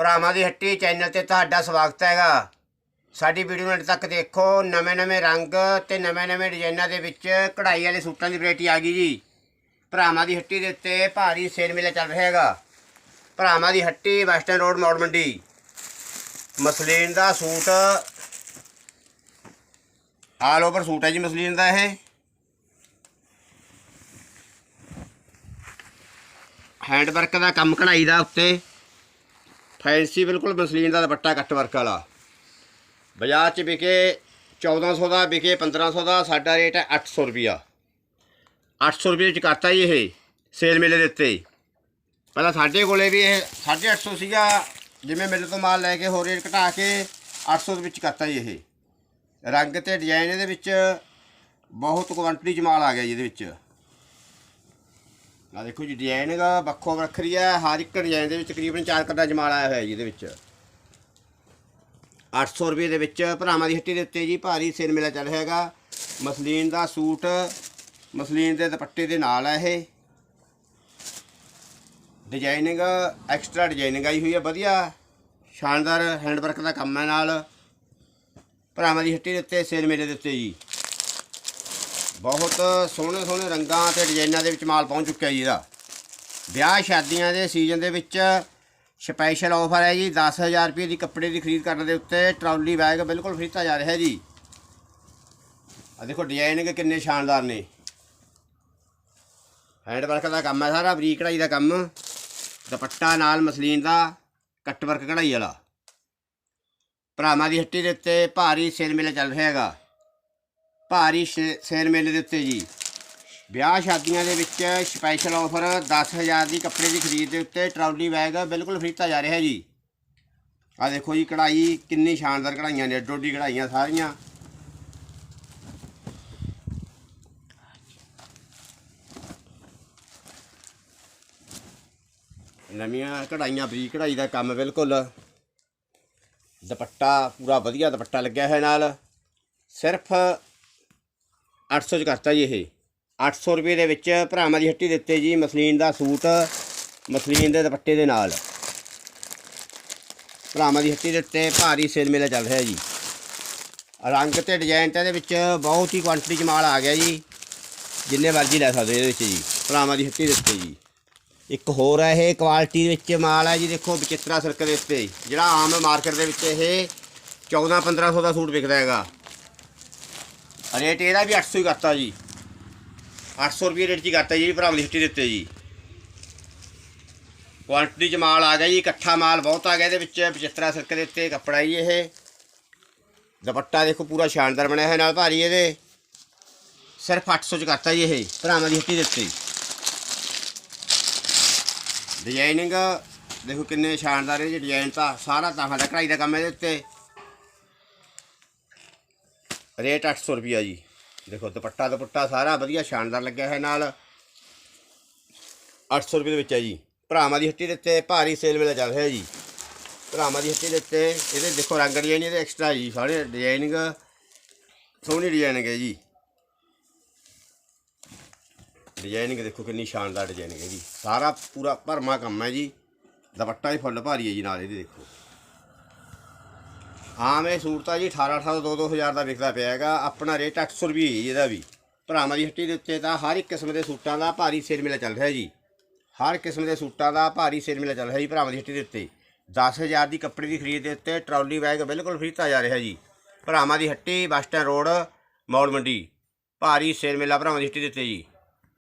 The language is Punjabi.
ਭਰਾਵਾਂ ਦੀ ਹੱਟੀ ਚੈਨਲ ਤੇ ਤੁਹਾਡਾ ਸਵਾਗਤ ਹੈਗਾ। ਸਾਡੀ ਵੀਡੀਓ ਨੂੰ ਅੰਤ ਤੱਕ ਦੇਖੋ ਨਵੇਂ-ਨਵੇਂ ਰੰਗ ਤੇ ਨਵੇਂ-ਨਵੇਂ ਡਿਜ਼ਾਈਨਾਂ ਦੇ ਵਿੱਚ ਕਢਾਈ ਵਾਲੇ ਸੂਟਾਂ ਦੀ ਵੈਰਾਈਟੀ ਆ ਗਈ ਜੀ। ਭਰਾਵਾਂ ਦੀ ਹੱਟੀ ਦੇ ਉੱਤੇ ਭਾਰੀ ਸੇਲ ਮੇਲਾ ਚੱਲ ਰਿਹਾ ਹੈਗਾ। ਭਰਾਵਾਂ ਦੀ ਹੱਟੀ western road Maur Mandi. Muslin ਦਾ ਸੂਟ ਆਲ ਓਵਰ ਸੂਟ ਹੈ ਜੀ ਮਸਲੀਨ ਦਾ ਇਹ। ਹੈਂਡ ਵਰਕ ਦਾ ਕੰਮ ਕਢਾਈ ਦਾ ਉੱਤੇ। ਫੈਂਸੀ ਬਿਲਕੁਲ ਮਸਲੀਨ ਦਾ ਦੁਪੱਟਾ ਕੱਟ ਵਰਕ ਵਾਲਾ। ਬਾਜ਼ਾਰ 'ਚ ਵਿਕੇ 1400 ਦਾ, ਵਿਕੇ 1500 ਦਾ, ਸਾਡਾ ਰੇਟ ਹੈ 800 ਰੁਪਿਆ 800 ਰੁਪਏ ਚ ਕਰਤਾ ਜੀ ਇਹ, ਸੇਲ ਮੇਲੇ ਦੇ ਉੱਤੇ। ਪਹਿਲਾਂ ਸਾਡੇ ਕੋਲੇ ਵੀ ਇਹ 850 ਸੀਗਾ, ਜਿਵੇਂ ਮੇਰੇ ਤੋਂ ਮਾਲ ਲੈ ਕੇ ਹੋਰ ਰੇਟ ਘਟਾ ਕੇ 800 ਦੇ ਵਿੱਚ ਕਰਤਾ ਜੀ ਇਹ। ਰੰਗ ਤੇ ਡਿਜ਼ਾਈਨ ਇਹਦੇ ਵਿੱਚ ਬਹੁਤ ਕੁਆਂਟੀਟੀ ਚ ਮਾਲ ਆ ਗਿਆ ਜੀ ਇਹਦੇ ਵਿੱਚ। ਆ ਦੇਖੋ ਜੀ ਡਿਜ਼ਾਈਨ ਦਾ ਵੱਖੋ ਵੱਖਰੀ ਹੈ। ਹਰ ਇੱਕ ਡਿਜ਼ਾਈਨ ਦੇ ਵਿੱਚ ਤਕਰੀਬਨ 4 ਕੱਡਾ ਜਮਾਲ ਆਇਆ ਹੋਇਆ ਜੀ ਇਹਦੇ ਵਿੱਚ। 800 ਰੁਪਏ ਦੇ ਵਿੱਚ ਭਰਾਵਾਂ ਦੀ ਹੱਟੀ ਦੇ ਉੱਤੇ ਜੀ ਭਾਰੀ ਸੇਲ ਮੇਲਾ ਚੱਲ ਰਿਹਾ ਹੈਗਾ। ਮਸਲੀਨ ਦਾ ਸੂਟ, ਮਸਲੀਨ ਦੇ ਦੁਪੱਟੇ ਦੇ ਨਾਲ ਹੈ ਇਹ। ਡਿਜ਼ਾਈਨਿੰਗ ਐਕਸਟਰਾ ਡਿਜ਼ਾਈਨਿੰਗ ਆਈ ਹੋਈ ਹੈ ਵਧੀਆ। ਸ਼ਾਨਦਾਰ ਹੈਂਡਵਰਕ ਦਾ ਕੰਮ ਹੈ ਨਾਲ। ਭਰਾਵਾਂ ਦੀ ਹੱਟੀ ਦੇ ਉੱਤੇ, ਸੇਲ ਮੇਲੇ ਦੇ ਉੱਤੇ ਜੀ। ਬਹੁਤ ਸੋਹਣੇ ਸੋਹਣੇ ਰੰਗਾਂ ਤੇ ਡਿਜ਼ਾਈਨਾਂ ਦੇ ਵਿੱਚ ਮਾਲ ਪਹੁੰਚ ਚੁੱਕਿਆ ਜੀ ਇਹਦਾ। ਵਿਆਹ ਸ਼ਾਦੀਆਂ ਦੇ ਸੀਜ਼ਨ ਦੇ ਵਿੱਚ ਸਪੈਸ਼ਲ ਆਫਰ ਹੈ ਜੀ 10000 ਰੁਪਏ ਦੀ ਕੱਪੜੇ ਦੀ ਖਰੀਦ ਕਰਨ ਦੇ ਉੱਤੇ ਟਰਾਲੀ ਬੈਗ ਬਿਲਕੁਲ ਫ੍ਰੀ ਦਿੱਤਾ ਜਾ ਰਿਹਾ ਜੀ। ਆ ਦੇਖੋ ਡਿਜ਼ਾਈਨਿੰਗ ਕਿੰਨੇ ਸ਼ਾਨਦਾਰ ਨੇ। ਹੈਂਡ ਵਰਕ ਦਾ ਕੰਮ ਹੈ ਸਾਰਾ, ਬਰੀਕ ਕਢਾਈ ਦਾ ਕੰਮ। ਦੁਪੱਟਾ ਨਾਲ ਮਸਲੀਨ ਦਾ ਕੱਟ ਵਰਕ ਕਢਾਈ ਵਾਲਾ। ਭਰਾਵਾਂ ਦੀ ਹੱਟੀ ਦੇ ਉੱਤੇ ਭਾਰੀ ਸੇਲ ਮੇਲਾ ਚੱਲ ਰਿਹਾ ਹੈਗਾ। ਭਾਰੀ ਸੇ- ਸੇਲ ਮੇਲੇ ਦੇ ਉੱਤੇ ਜੀ। ਵਿਆਹ ਸ਼ਾਦੀਆਂ ਦੇ ਵਿੱਚ ਸਪੈਸ਼ਲ ਆਫਰ 10000 ਦੀ ਕੱਪੜੇ ਦੀ ਖਰੀਦ ਦੇ ਉੱਤੇ ਟਰਾਲੀ ਬੈਗ ਬਿਲਕੁਲ ਫ੍ਰੀ ਦਿੱਤਾ ਜਾ ਰਿਹਾ ਹੈ ਜੀ। ਆ ਦੇਖੋ ਜੀ ਕਢਾਈ, ਕਿੰਨੀ ਸ਼ਾਨਦਾਰ ਕਢਾਈਆਂ ਨੇ, ਡੋਡੀ ਕਢਾਈਆਂ ਸਾਰੀਆਂ। ਨਵੀਆਂ ਕਢਾਈਆਂ, ਬਰੀਕ ਕਢਾਈ ਦਾ ਕੰਮ ਬਿਲਕੁਲ। ਦੁਪੱਟਾ ਪੂਰਾ ਵਧੀਆ ਦੁਪੱਟਾ ਲੱਗਿਆ ਹੋਇਆ ਨਾਲ। ਸਿਰਫ 800 ਚ ਕਰਤਾ ਜੀ ਇਹ। 800 ਰੁਪਏ ਦੇ ਵਿੱਚ ਭਰਾਵਾਂ ਦੀ ਹੱਟੀ ਦਿੱਤੇ ਜੀ ਮਸਲੀਨ ਦਾ ਸੂਟ, ਮਸਲੀਨ ਦੇ ਦੁਪੱਟੇ ਦੇ ਨਾਲ। ਭਰਾਵਾਂ ਦੀ ਹੱਟੀ ਦੇ ਉੱਤੇ ਭਾਰੀ ਸੇਲ ਮੇਲਾ ਚੱਲ ਰਿਹਾ ਜੀ। ਰੰਗ ਤੇ ਡਿਜ਼ਾਈਨ ਤਾਂ ਇਹਦੇ ਵਿੱਚ ਬਹੁਤ ਹੀ ਕੁਆਂਟੀਟੀ ਚ ਮਾਲ ਆ ਗਿਆ ਜੀ। ਜਿੰਨੇ ਮਰਜ਼ੀ ਲੈ ਸਕਦੇ ਇਹਦੇ ਵਿੱਚ ਜੀ। ਭਰਾਵਾਂ ਦੀ ਹੱਟੀ ਦੇ ਉੱਤੇ ਜੀ। ਇੱਕ ਹੋਰ ਹੈ ਇਹ ਕੁਆਲਿਟੀ ਦੇ ਵਿੱਚ ਮਾਲ ਹੈ ਜੀ, ਦੇਖੋ ਵਿਚਿਤਰਾ ਸਿਲਕ ਦੇ ਉੱਤੇ। ਜਿਹੜਾ ਆਮ ਮਾਰਕੀਟ ਦੇ ਵਿੱਚ ਇਹ 14 1500 ਦਾ ਸੂਟ ਵਿਕਦਾ ਹੈਗਾ। ਰੇਟ ਇਹਦਾ ਵੀ 800 ਹੀ ਕਰਤਾ ਜੀ। 800 ਰੁਪਏ ਰੇਟ 'ਚ ਹੀ ਕਰਤਾ ਜੀ ਭਰਾਵਾਂ ਦੀ ਹੱਟੀ ਦਿੱਤੇ ਜੀ। ਕੁਆਂਟੀਟੀ 'ਚ ਮਾਲ ਆ ਗਿਆ ਜੀ, ਇਕੱਠਾ ਮਾਲ ਬਹੁਤ ਆ ਗਿਆ ਇਹਦੇ ਵਿੱਚ ਵਿਚਿਤਰਾ ਸਿਲਕ ਦੇ ਉੱਤੇ ਕੱਪੜਾ ਜੀ ਇਹ। ਦੁਪੱਟਾ ਦੇਖੋ ਪੂਰਾ ਸ਼ਾਨਦਾਰ ਬਣਿਆ ਹੋਇਆ ਨਾਲ ਭਾਰੀ ਇਹਦੇ। ਸਿਰਫ 800 ਚ ਕਰਤਾ ਜੀ ਇਹ, ਭਰਾਵਾਂ ਦੀ ਹੱਟੀ ਦੇ ਉੱਤੇ ਡਿਜ਼ਾਈਨਿੰਗ ਦੇਖੋ ਕਿੰਨੇ ਸ਼ਾਨਦਾਰ ਇਹ ਡਿਜ਼ਾਈਨ ਤਾਂ, ਸਾਰਾ ਤਾਂ ਦਾ ਕਢਾਈ ਦਾ ਕੰਮ ਇਹਦੇ ਉੱਤੇ। ਰੇਟ 800 ਰੁਪਿਆ ਜੀ। ਦੇਖੋ, ਦੁਪੱਟਾ ਦੁਪੱਟਾ ਸਾਰਾ ਵਧੀਆ ਸ਼ਾਨਦਾਰ ਲੱਗਿਆ ਹੈ ਨਾਲ। 800 ਰੁਪਏ ਦੇ ਵਿੱਚ ਹੈ ਜੀ। ਭਰਾਵਾਂ ਦੀ ਹੱਟੀ ਦੇ ਉੱਤੇ ਭਾਰੀ ਸੇਲ ਵੇਲਾ ਚੱਲ ਰਿਹਾ ਜੀ। ਭਰਾਵਾਂ ਦੀ ਹੱਟੀ ਦੇ ਉੱਤੇ ਇਹਦੇ ਦੇਖੋ, ਰੰਗ ਡਿਜ਼ਾਈਨ ਇਹਦੇ ਐਕਸਟਰਾ ਜੀ। ਸਾਰੇ ਡਿਜ਼ਾਈਨਿੰਗ ਸੋਹਣੀ ਡਿਜ਼ਾਈਨਿੰਗ ਹੈ ਜੀ। ਡਿਜ਼ਾਈਨਿੰਗ ਦੇਖੋ ਕਿੰਨੀ ਸ਼ਾਨਦਾਰ ਡਿਜ਼ਾਈਨਿੰਗ ਹੈ ਜੀ। ਸਾਰਾ ਪੂਰਾ ਭਰਮਾ ਕੰਮ ਹੈ ਜੀ। ਦੁਪੱਟਾ ਹੀ ਫੁੱਲ ਭਾਰੀ ਹੈ ਜੀ ਨਾਲ ਇਹਦੇ ਦੇਖੋ। ਆਮ ਇਹ ਸੂਟ ਤਾਂ ਜੀ 18 18 2 2000 ਦਾ ਵਿਕਦਾ ਪਿਆ ਹੈਗਾ, ਆਪਣਾ ਰੇਟ 800 ਰੁਪਏ ਹੈ ਜੀ ਇਹਦਾ ਵੀ। ਭਰਾਵਾਂ ਦੀ ਹੱਟੀ ਦੇ ਉੱਤੇ ਤਾਂ ਹਰ ਇੱਕ ਕਿਸਮ ਦੇ ਸੂਟਾਂ ਦਾ ਭਾਰੀ ਸੇਲ ਮੇਲਾ ਚੱਲ ਰਿਹਾ ਜੀ। ਹਰ ਕਿਸਮ ਦੇ ਸੂਟਾਂ ਦਾ ਭਾਰੀ ਸੇਲ ਮੇਲਾ ਚੱਲ ਰਿਹਾ ਜੀ ਭਰਾਵਾਂ ਦੀ ਹੱਟੀ ਦੇ ਉੱਤੇ। 10000 ਦੀ ਕੱਪੜੇ ਦੀ ਖਰੀਦ ਦੇ ਉੱਤੇ ਟਰਾਲੀ ਬੈਗ ਬਿਲਕੁਲ ਫ੍ਰੀ ਦਿੱਤਾ ਜਾ ਰਿਹਾ ਜੀ। ਭਰਾਵਾਂ ਦੀ ਹੱਟੀ, ਬੱਸ ਸਟੈਂਡ ਰੋਡ ਮੌੜ ਮੰਡੀ। ਭਾਰੀ ਸੇਲ ਮੇਲਾ ਭਰਾਵਾਂ ਦੀ ਹੱਟੀ ਦੇ ਉੱਤੇ ਜੀ।